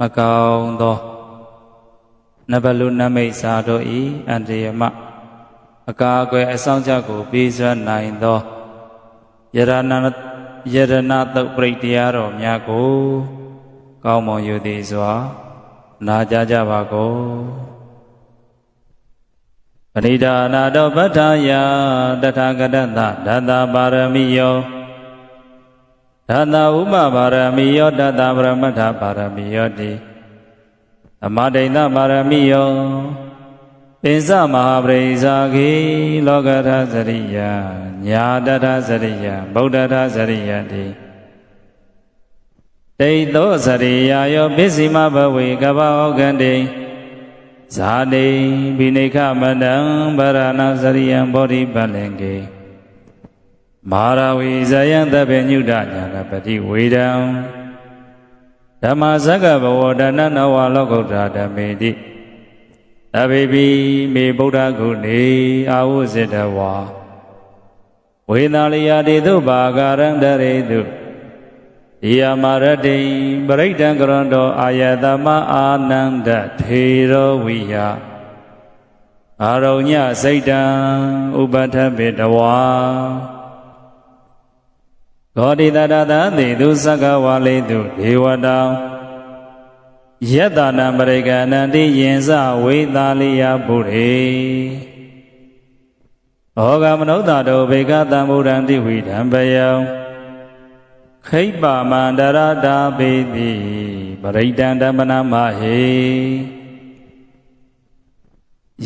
မကောင်းသောနဘလူနမိတ်စာတို့ဤအန္တရမအကာအကွယ်အဆောင်ချက်ကိုပေးစွမ်းနိုင်သောယရဏယရဏတုတ်ပရိတရားတော်များကိုကောင်းမွန်ယူသည်စွာနာကြကြပါကုန်ပရိဒါနာတောပဋ္ဌာယတထာဂတတဒတပါရမီယော ဒတဥပပါရမီယောဒတပရမတ္ထပါရမီယောတိအမဒိဏပါရမီယောပိစမဟာပရိဇာခေလောကထသရိယညာတထသရိယဗုဒ္ဓထသရိယတိတိသောစရိယာယောပစ္စည်းမဘဝေကဗောကံတိဇာတိဘိနိခမတံဗရဏစရိယံဘောဓိပလင်ကေ မာရဝိဇယံတဗေညုဒညာနပတိဝေဒံဓမ္မစကဘဝဒနနဝလောကုတ္တရာဓမေတိအဘိဘိမေဗုဒ္ဓဂုဏေအာဟုစေတဝါဝေနာလျာတိသုဘာဂရန္တရေတုဒီယမရတိပရိဒံကရဏတောအာယတမအာနန္ဒထေရောဝိယအာရုံညစိတ်တံဥပထပိတဝါ ဂောတိတတသတိသူသက္ကဝါလိတုဒေဝတောယတ္တနာပရိကဏန္တိယင်စဝေသာလိယပုရိဩဃမနုဿတောဘေကတံဗုဒ္ဓံတိဝိဓံပယံခိပ္ပမန္တရတာပေတိပရိဒံဓမ္မနာမဟေ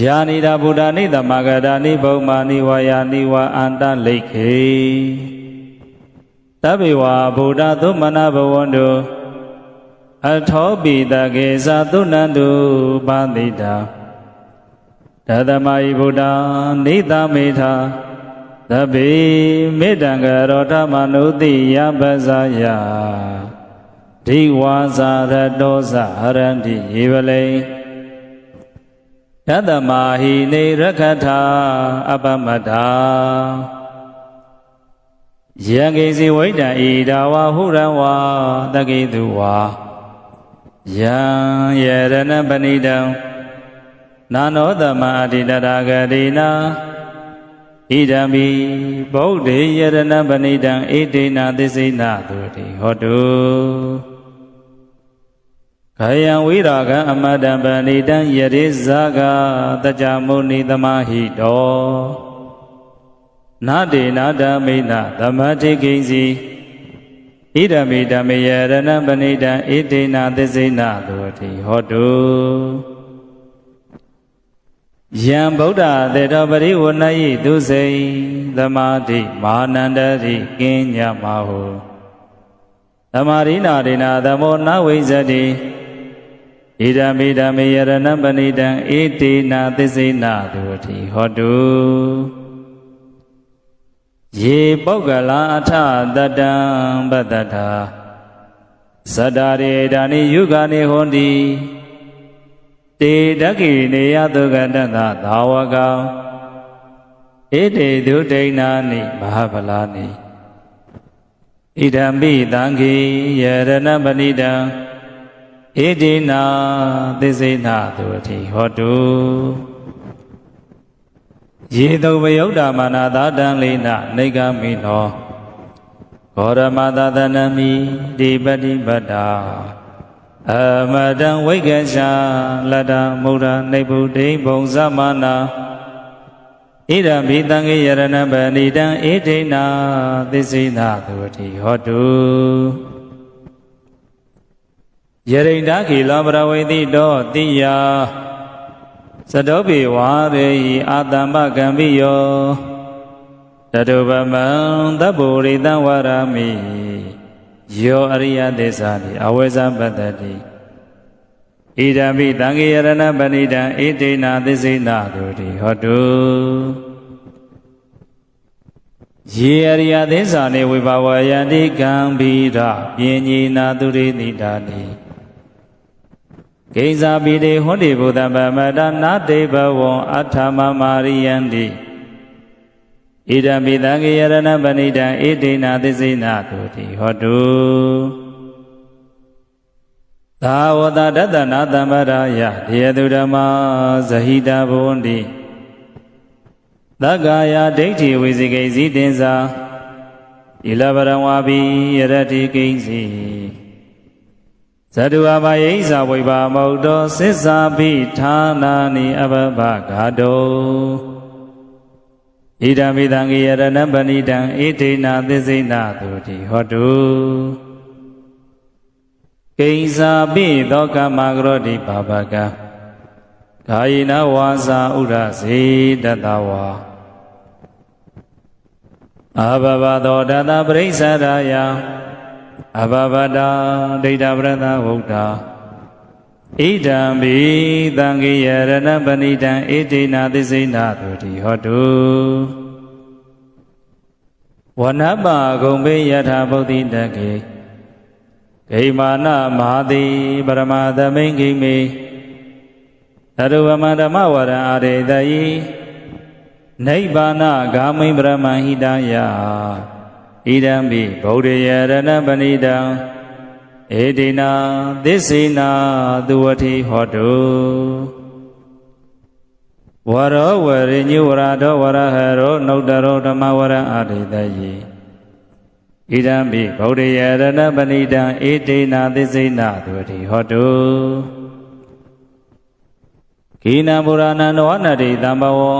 ယာနိတာဗုဒ္ဓနိသမဂတာနိဘုံမာနိဝါယာနိဝါအန္တလိခေ တဗ္ဗေဝါဗုဒ္ဓသုမနာဘဝန္တုအထောပိတကေသသုဏန္တုပါတိတာတသမယိဗုဒ္ဓနိသမေထာသဗ္ဗေမေတ္တံကရောဓမနုတိယပဇာယဒိဝါဇာရတောဇဟရန္တိယေဝလေယတမဟိနေရခထာအပမတ္ထာ ယံကေစီဝိတံဣဒဝါဟုရံဝါတကိတုဝါယံယရဏပဏိတံနာနောသမအတိတရာဂတိနာဣဒံမိဗုဒ္ဓေယရဏပဏိတံဣတိနာသစ္စိနာတုတိဟောတုခယံဝိရာဂံအမတံပဏိတံယရိဇာကတကြမုနိသမဟိတော နာတေနာဓမိနသမတိကိဉ္စီဣဒမိဓမ္မယရဏပဏိတံဣတိနာသစ္စိနာတုတိဟောတုယံဗုဒ္ဓသေတောပရိဝဏယိသူစိန်သမာဓိမာနန္တရိကင်းညမဟုသမာရိနာရိနာသမောနဝိဇ္ဇတိဣဒံမိဓမ္မေယရဏပဏိတံဣတိနာသစ္စိနာတုတိဟောတု ယေပုဂ္ဂလာအထတတံပတ္တထာဇတ္တရေဒါနိယုဂာနိဟွန်တိတေတကိနေယသုကတသသာဝကံဣတေတုဒိဏာနိမဟာဗလာနိဣဒံပိတံခေယရဏပဏိတံဣတိနာသစ္စေနာတုတိဟောတု ယေတုဝယုဒ္ဓမာနာသာတံလိနနေကမိနောဂောရမသာသနမိဒီပတိပတ္တာအမတံဝိကရှာလတ္တမုဒ္ဒနေဗုဒိဘုံသမနာဣဒံဘိတံခေယရဏပဏိတံဣဒိနာသစ္စိနာသုတိဟောတုယရိန္ဒခေလောပရဝေတိတောတိယ သတောပိဝါရေယအာတမ္ပကံပိယောတတုပမံသဗ္ဗုရိတံဝရမိယောအရိယသစ္စာတိအဝေဇပတ္တိဣဒံပိတံခေယရဏပဏိတံဣတိနာသစ္စိနာတုတိဟောတုယေအရိယသစ္စာနေဝိဘာဝယန္တိကံဘိရပြင်းညိနာသူရိတိတာနိ ကိဉ္စာပိတေဟွန်တိဘုဒ္ဓဗမတနာတေဘဝံအထမမာရိယန္တိဣဒံပိတံကေယရဏပဏိတံဣတိနာသစ္စိနာတုတိဟောတုသသာဝတတတနာတမ္ပရာယတေယတုဓမ္မာဇဟိတဘဝန္တိသက္ကာယဒိဋ္ဌိဝိဇိကိစီတင်္စာဣလပရံဝါပိယရတိကိဉ္စီ ဇတုအဘယိဇဝိဘာမௌတောသစ္စာပိဌာနာနိအဘဘဂါတောဣဒံမိတံကိယရဏပဏိတံဣတိနာသစ္စိနာတုတိဟောတုကိဉ္စာပိသောကမဂရောတိပါပကကာယိနဝါစာဥရစေတတဝါအဘဘသောတတပရိစ္ဆရာယ အဘဘတာဒိဋ္ဌပရသဝုဒ္ဓဣဒံဘိသံဃိယရဏပဏိတံဣတိနာသစ္စိနာတုတိဟောတုဝနပဂုံဘေယထာဗုဒ္ဓိတကေဂိမာနမဟာတိပရမသမိန်ခိမေသရုဝမဓမ္မဝရံအာရေတယိနိဗ္ဗာနဂာမိဗြဟ္မဟိတယ ဣဒံပိဗုဒ္ဓယရဏပဏိတံဧတိနာသစ္စေနာသူဝတိဟောတုဝရောဝရိညုဝရတောဝရဟရောနုတ္တရောဓမ္မဝရံအာရေတယိဣဒံပိဗုဒ္ဓယရဏပဏိတံဧတေနာသစ္စိနာသူတိဟောတုကိနံပုရဏံနဝနတိတံဘဝံ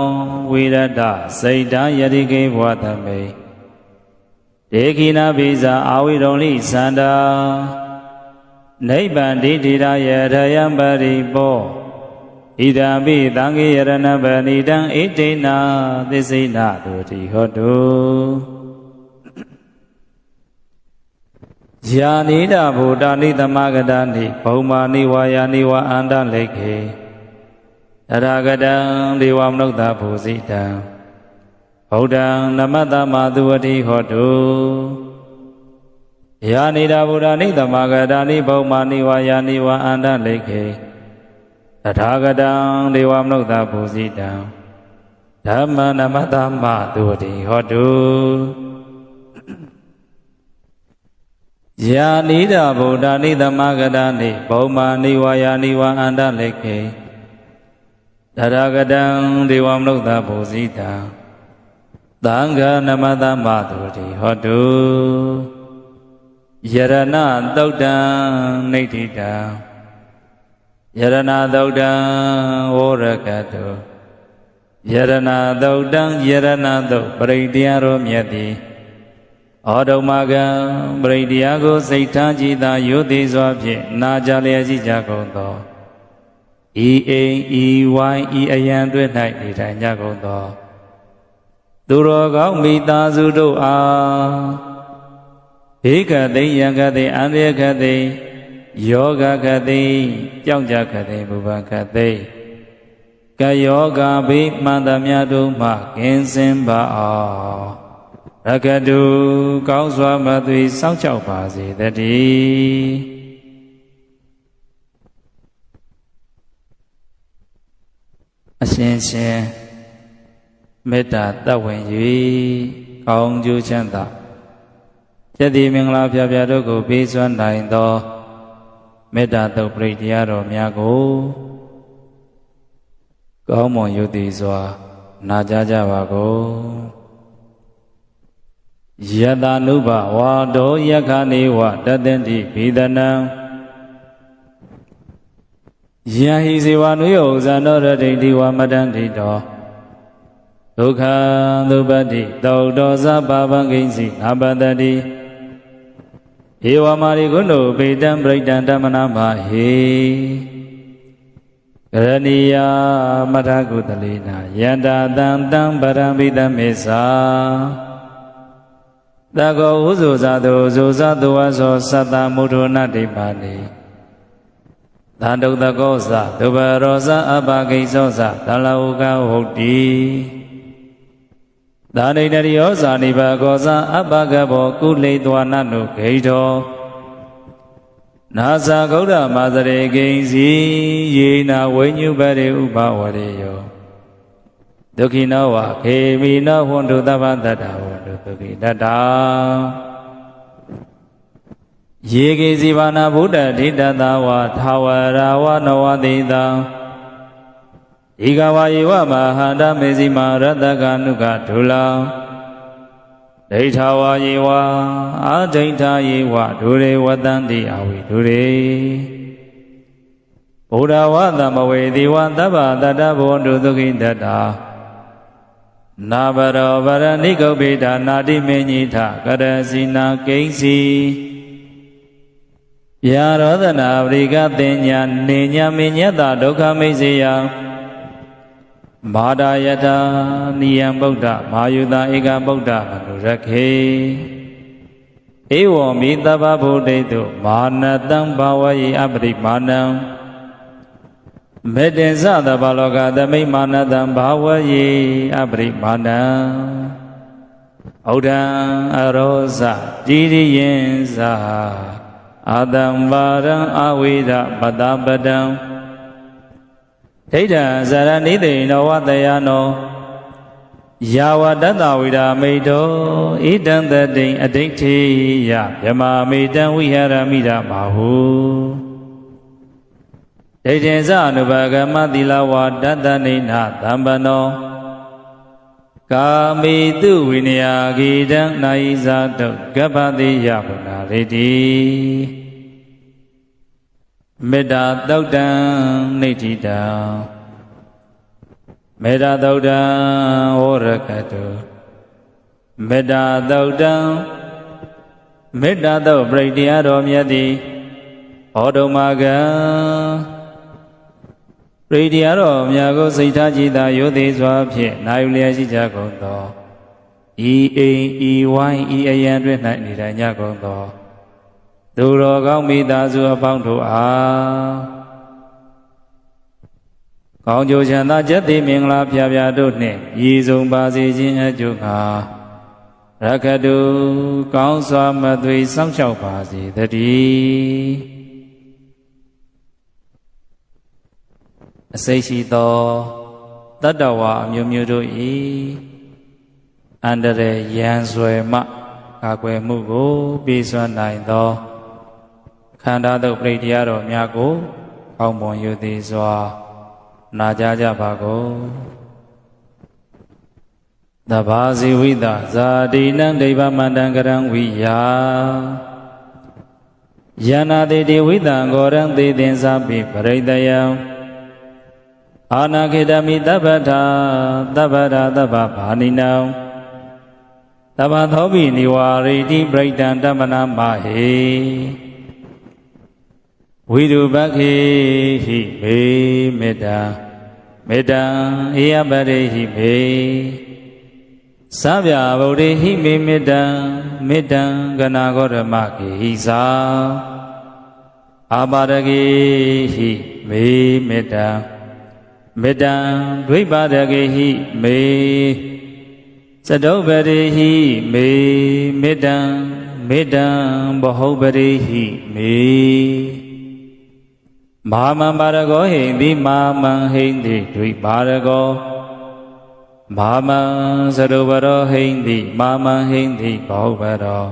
ဝိရတစိတ်တံယတိကေဘဝတမေ ဒေခိနာပိဇာအာဝိရုံလိသန္တာနိဗ္ဗန္တိတိရယရယံပရိပောဣဒံပိသံဃေယရဏပဏိတံဣတေနာသစ္စိနာသူတိဟောတုယာနိဒဗုဒ္ဓနိသမဂဒနိဘုံမာနိဝါယာနိဝါအန္တလိခေတရာဂတံဒေဝမနုဿဘူဇိတံ ဗုဒ္ဓံနမတ္တမသူဝတိဟောတုယာနိဒဗုဒ္ဓနိသမဂဒနိဘုံမာနိဝါယာနိဝါအန္တလိခေတထာဂတံဒေဝမနုဿဘူဇိတံဓမ္မနမတ္တမသူဝတိဟောတုယာနိဒဗုဒ္ဓနိသမဂဒနိဘုံမာနိဝါယာနိဝါအန္တလိခေတရဂတံဒေဝမနုဿဘူဇိတံ သံဃာနမတမတုတိဟောတုယရဏသုတ်တံနေဋ္ဌိတံယရဏသုတ်တံဝရကတုယရဏသုတ်တံယရဏသုတ်ပရိတရားရောမြတ်သည်ဩဒုမကံပရိတရားကိုစိတ်ထားကြည်သာယုသိစွာဖြင့်နာကြလျက်ရှိကြကုန်သောဤအိမ်ဤဝိုင်းဤအယံတွေ့၌နေထိုင်ကြကုန်သော သူတော်ကောင်းမိသားစုတို့အားဧကသိယံကတိအန္တရကတိယောဂကတိကြောင့်ကြကတိဘုဗကတိကယောဂဘိမှန်သမျှတို့မှကင်းစင်ပါအောင်ရကတုကောင်းစွာမသွေစောင့်ချောက်ပါစေတည်းအရှင်ရှင် မေတ္တာတတ်ဝင်၍ကောင်းကျိုးချမ်းသာယတိမင်္ဂလာဖျားဖျားတို့ကိုပေးစွမ်းနိုင်သောမေတ္တာတုတ်ပရိတရားတော်များကိုကောင်းမွန်ယုတ်တိစွာ နာကြားကြပါကုန်ယတနုဘဝါတောယခာနေဝတတ္တန္တိဘိဒနံယံဟိစေဝနုယောဇာနောရတိတိဝမတန္တိတော ဒုက္ခဒုပတ္တိတောတောသဗ္ဗဗံကိဉ္စီနာပတတိဧဝမာရိကုဏုပေတံပရိတံဓမ္မနာမဟေကရဏီယမထကုတလေနာယန္တာတံတံပရံပိတမေသာတကောဥဇုဇာတုဇုဇာတုဝသောသတ္တမုဒ္ဒနာတိပါနေသာတုတကောသဒုဘရောဇအပကိသောသသလဟုကဟုတ်တိ သာနေတရိယောဇာနိဘကောဇအပကဘောကုလိတဝနနုဂိတောနာဇာဂௌဒမာသရေကိဉ္စီယေနာဝိညုပရိဥပဝရေယောဒုက္ခိနောဝခေမိနောဟွန်တုသဗ္ဗတတ္တဝန္တုဒုက္ခိတတ္တာယေကေစီဘာနာဗုဒ္ဓဒိဋ္ဌသာဝထာဝရာဝနဝတိတံ ဤကဝါယေဝမဟာန္တမေစီမာရတကနုကဒုလံဒိဋ္ဌဝါယေဝအာဒိဋ္ဌယေဝဒုရေဝတံတိအဝိဒုရေဘုရားဝသမဝေတိဝသဗ္ဗတတ္တဘောတုသုခိတတ္တာနာဘရောဗရဏိကုပ္ပိဒါနာတိမေညိထကရစီနာကိဉ္စီဗျာရောဒနာပရိကတင်ညာနေညာမေညတဒုက္ခမိတ်စေယ မာဒယတာနိယံဗုဒ္ဓမာယုတာဧကဗုဒ္ဓမနုရခေဧဝံမိတဗ္ဗဗုဒ္ဓေတုမာနတံဘာဝယေအပရိမာဏံမေတ္တင်သတဘာလောကသမိမာနတံဘာဝယေအပရိမာဏံဩဒံအရောဇတိရိယံဇာအာတံဘာရံအဝိဒပတပတံ ဒိဋ္ဌံဇရဏိတိနောဝတယနောယာဝတတဝိရာမိတောဣဒံတတိံအဋိဋ္ဌိယမြမမိတံဝိဟရမိရမဟုဒိဋ္ဌိဇအနုဘဂမသီလဝါတတနိနာသံပနောကာမိတုဝိနယဂိတံနာယိဇာတုကပ္ပတိယဘုနာရေတိ မေတ္တာသုတ်တံနေတိတံမေတ္တာသုတ်တံဝရကတုမေတ္တာသုတ်တံမေတ္တာသုတ်ပြိတ္တရားတော်မြတ်သည်ဩဒုမကံပရိတရားတော်မြတ်ကိုစိတ်ထားကြည်သာရိုသေစွာဖြင့်နာယူလျက်ရှိကြကုန်သောဤအိမ်ဤဝိုင်းဤအယံတွင်၌နေထိုင်ကြကုန်သော သူတော်ကောင်းမိသားစုအပေါင်းတို့အားကောင်းကျိုးချမ်းသာကျက်သိမင်္ဂလာဖျားဖျားတို့နှင့်ရည်စုံပါစေခြင်းအကျိုးငါရခတုကောင်းစွာမသွေစောင့်ရှောက်ပါစေတည်းအစိတ်ရှိသောတတ္တဝါအမျိုးမျိုးတို့၏အန္တရာယ်ရန်ဆွယ်မှကာကွယ်မှုကိုပေးစွမ်းနိုင်သော ခန္ဓာတုပ်ပြိတရားတော်များကိုကောင်းမွန်ယူသည်စွာ နာကြကြပါကုန်တဘာဇိဝိတဇာတိနံဒိဗ္ဗမန္တံကရံဝိယာယနာတိတိဝိတံဂောရံသေသင်္စာပိပရိတယံအာနာခေတမိတပ္ပထာတပ္ပရာတပ္ပဘာနိနံတပ္ပသောပိနိဝါရိတိပရိတံတမနာမဟေ ဝိရုပခေဟိမေမေတ္တာမေတ္တံဧယပရိဟိမေသဗ္ဗဗုဒ္ဓဟိမေမေတ္တံမေတ္တံကနာဂောရမခေဟိသာအာပါရကေဟိမေမေတ္တံမေတ္တံဒွိပါဒကေဟိမေသတုပရိဟိမေမေတ္တံမေတ္တံဘဟုပရိဟိမေ မဟာမံပါရကောဟိတိမာမံဟိတိဒွိပါရကောမာမံသရုဝရောဟိတိမာမံဟိတိဘောဘရော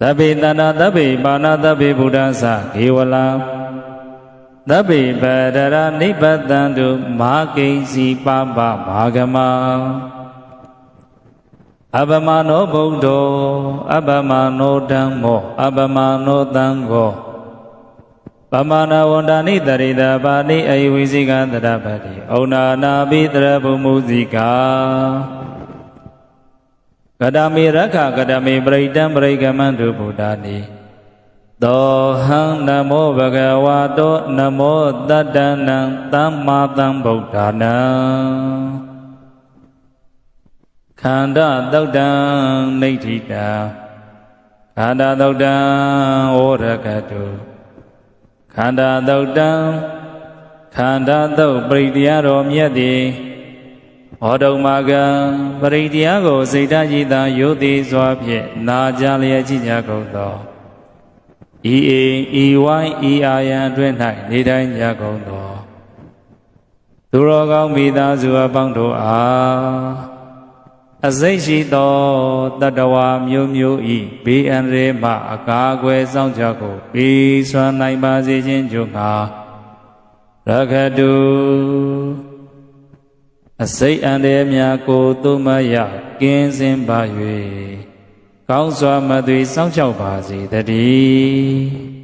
သဗ္ဗေတဏသဗ္ဗေပါဏသဗ္ဗေဗုဒ္ဓသခေဝလံသဗ္ဗေပရရနိဗ္ဗတံတုမာကိဉ္စီပပမာဂမအပမနောဗုဒ္ဓောအပမနောဓမ္မောအပမနောသံဃော ပမနာဝန္တာနိတရိတာပါဏိအယဝိစိကတရပတိဩနာနာပိတရဘုမုဇိကာကတမေရခကတမေပရိတံပရိကမန္တုဗုဒ္ဓာနိသောဟံနမောဘဂဝါတောနမောတတ္တနံသမ္မာသမ္ဗုဒ္ဓာနံခန္ဓာသုတ်တံနေဋ္ဌိတာခန္ဓာသုတ်တံဩရကတု ခန္ဓာသုတ်တံခန္ဓာသုတ်ပရိတရားတော်မြတ်သည်ဟောတုံမာကံပရိတရားကိုစိတ်ဓာတ်ရည်သာယုတ်သည်စွာဖြင့်နာကြလျက်ကြည်ကြကုန်သောဤအိမ်ဤဝိုင်းဤအာယံအတွင်း၌နေတိုင်းကြကုန်သောသူတော်ကောင်းမိသားစုအပေါင်းတို့အား အစိတ်ရှိသောတတဝါမျိုးမျိုးဤဘေးအန္တရာယ်မှအကာအကွယ်ဆောင်ကြကိုပေးစွမ်းနိုင်ပါစေခြင်းကြောင့်ငါရခတုအစိတ်အန္တရာယ်များကိုသုံးမရကင်းစင်ပါ၍ကောင်းစွာမသွေစောင့်ရှောက်ပါစေတည်း